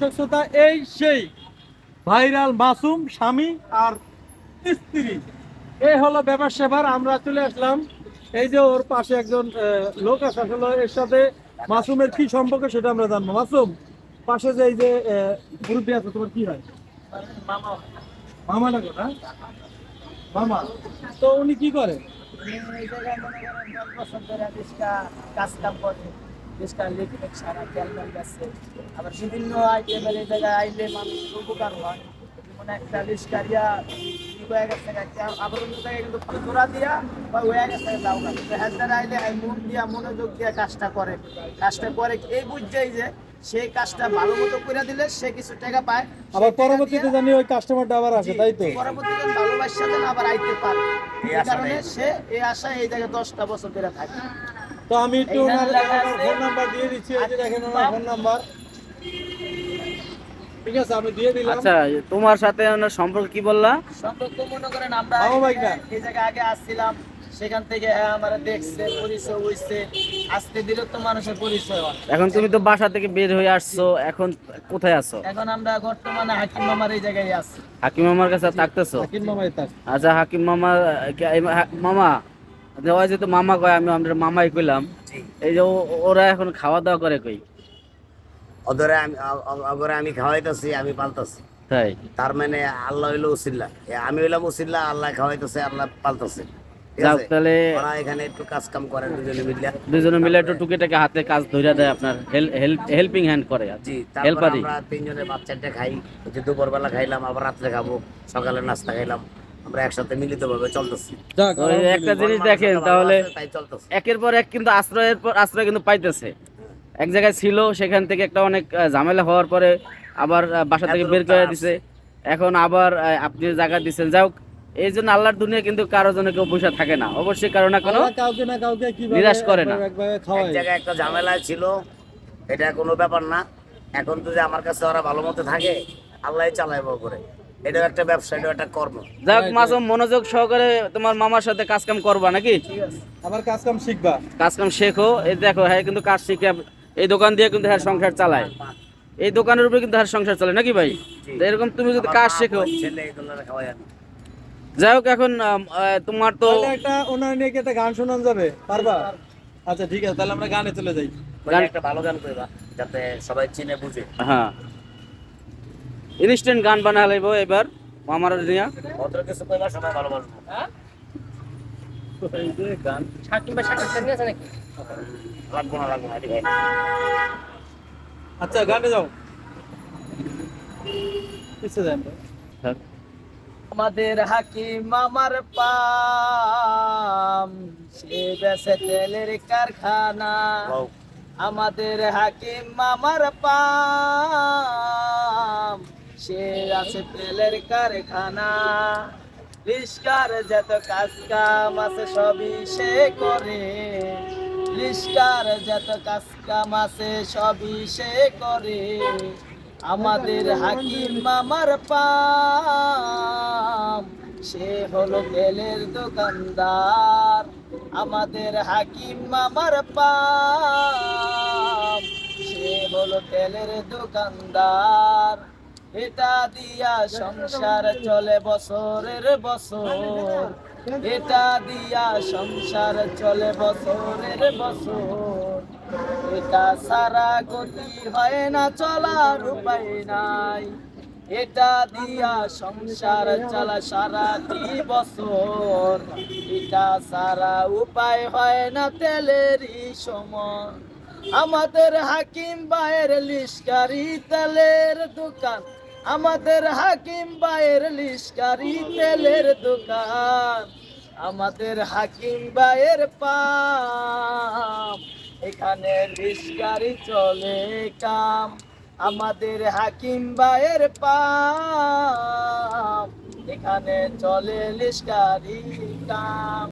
সুস্থতা এই সেই। ভাইরাল মাসুম, স্বামী আর স্ত্রী। এই হলো ব্যাপার সেবার আমরা চলে আসলাম। এই যে ওর পাশে একজন লোক আছে আসলে, এর সাথে মাসুমের কি সম্পর্ক সেটা আমরা জানব। মাসুম, পাশে যে এই যে মুরব্বী আছে, তোমার কি হয়? মামা না? মামা, তো উনি কি করে? কাজ কাম করে। ইলেকট্রিক সারা তেল মেল গেছে আবার বিভিন্ন আইটেমের এই জায়গায় আইলে মানুষ উপকার হয়। যেমন একটা রিক্সারিয়া হয়ে গেছে আবার অন্য জায়গায় কিন্তু জোড়া দিয়া বা হয়ে গেছে দাও না। কিন্তু হ্যাঁ আইলে মন দিয়া মনোযোগ দিয়া কাজটা করে। কাজটা করে এই বুঝছেই যে সেই কাজটা ভালো মতো করে দিলে সে কিছু টাকা পায়। আবার পরবর্তীতে জানি ওই কাস্টমারটা আবার আসে তাই তো? পরবর্তীতে ভালোবাসার যেন আবার আইতে পারে। এই কারণে সে এই আশা এই জায়গায় দশটা বছর ধরে থাকে। তো আমি একটু ওনার ফোন নাম্বার দিয়ে দিচ্ছি এই যে দেখেন ওনার ফোন নাম্বার ঠিক আছে আমি দিয়ে দিলাম। আচ্ছা তোমার সাথে ওনার সম্পর্ক কি বললা? সম্পর্ক মনে করেন আমরা মামা ভাই না? এই জায়গায় আগে আসছিলাম সেখান থেকে হ্যাঁ আমার দেখছে পরিচয় হইছে। আস্তে ধীরে তো মানুষের পরিচয়। হয় এখন তুমি তো বাসা থেকে বের হয়ে আসছো এখন কোথায় আছো? এখন আমরা বর্তমানে হাকিম মামার এই জায়গায় আছি। হাকিম মামার কাছে থাকতেছো? হাকিম মামাই তার আচ্ছা হাকিম মামা কে- মামা যে ওই যে মামা কয় আমি আমরা মামাই কইলাম। এই যে ওরা এখন খাওয়া দাওয়া করে কই? ওদের আমি ওদের আমি খাওয়াইতেছি আমি পালতেছি। তাই? তার মানে আল্লাহ হইল উসিল্লা। আমি হইলাম উসিল্লা আল্লাহ খাওয়াইতেছে আল্লাহ পালতেছে। যাক তাহলে ওরা এখানে একটু কাজ কাম করে দুজনে মিলে দুজনে মিলে একটু টুকিটাকে হাতে কাজ ধরে দেয় আপনার হেল্পিং হ্যান্ড করে। জি হেল্পারি আমরা তিনজনে বাচ্চাটা খাই। হচ্ছে দুপুরবেলা খাইলাম আবার রাত্রে খাব। সকালে নাস্তা খাইলাম। আমরা একসাথে মিলিত ভাবে চলতেছি এই একটা জিনিস দেখেন তাহলে একের পর এক কিন্তু আশ্রয়ের পর আশ্রয় কিন্তু পাইতেছে। এক জায়গায় ছিল সেখান থেকে একটা অনেক ঝামেলা হওয়ার পরে আবার বাসা থেকে বের করে দিছে। এখন আবার আপনি জায়গা দিচ্ছেন যাও এই জন্য আল্লাহর দুনিয়া কিন্তু কারও জন্য কেউ পয়সা থাকে না। অবশ্যই কারও না কোনো কাউকে না কাউকে নিরাশ করে না। এক জায়গায় একটা ঝামেলা ছিল এটা কোনো ব্যাপার না। এখন তো যে আমার কাছে ওরা ভালো মতো থাকে আল্লাহ চালাইব করে। এটাও একটা ব্যবসা এটাও একটা কর্ম। যাক মাসুম মনোযোগ সহকারে তোমার মামার সাথে কাজ কাম করবা নাকি? আবার কাজ কাম শিখবা। কাজ কাম শেখো। এই দেখো হ্যাঁ কিন্তু কাজ শিখে এই দোকান দিয়ে কিন্তু হ্যাঁ সংসার চালায়। এই দোকানের উপরে কিন্তু হ্যাঁ সংসার চলে নাকি ভাই? এরকম তুমি যদি কাজ শেখো। যাই হোক এখন তোমার তো একটা ওনার নিয়ে কি একটা গান শোনান যাবে? পারবা? আচ্ছা ঠিক আছে তাহলে আমরা গানে চলে যাই। একটা ভালো গান করবা যাতে সবাই চিনে বুঝে। হ্যাঁ। ইনস্ট্যান্ট গান বানা লাইব এবার মামার নিয়া। ভদ্র কিছু কইবা সবাই ভালোবাসবো লাগবো না লাগবো না আচ্ছা গানে যাও। কিসে। আমাদের হাকিম মামার পাম সে বেসে তেলের কারখানা। আমাদের হাকিম মামার পাম সে আছে তেলের কারখানা লিস্কার যত কাজ কাম আছে সবই সে করে। লিস্কার যত কাজ কাম আছে সবই সে করে। আমাদের হাকিম মামার পাম, সে হলো তেলের দোকানদার। আমাদের হাকিম মামার পাম, সে হলো তেলের দোকানদার। এটা দিয়া সংসার চলে বছরের বছর। এটা দিয়া সংসার চলে বছরের বছর। এটা সারা গতি হয় না, চলার উপায় নাই। এটা দিয়া সংসার চালা সারাটি বছর। এটা সারা উপায় হয় না, তেলেরই সময়। আমাদের হাকিম বায়ের লিস্কারি তেলের দোকান। আমাদের হাকিম বায়ের লিস্কারি তেলের দোকান। আমাদের হাকিম বায়ের পাম। এখানে লিস্কারি চলে কাম। আমাদের হাকিম বায়ের পাম। এখানে চলে লিস্কারি কাম।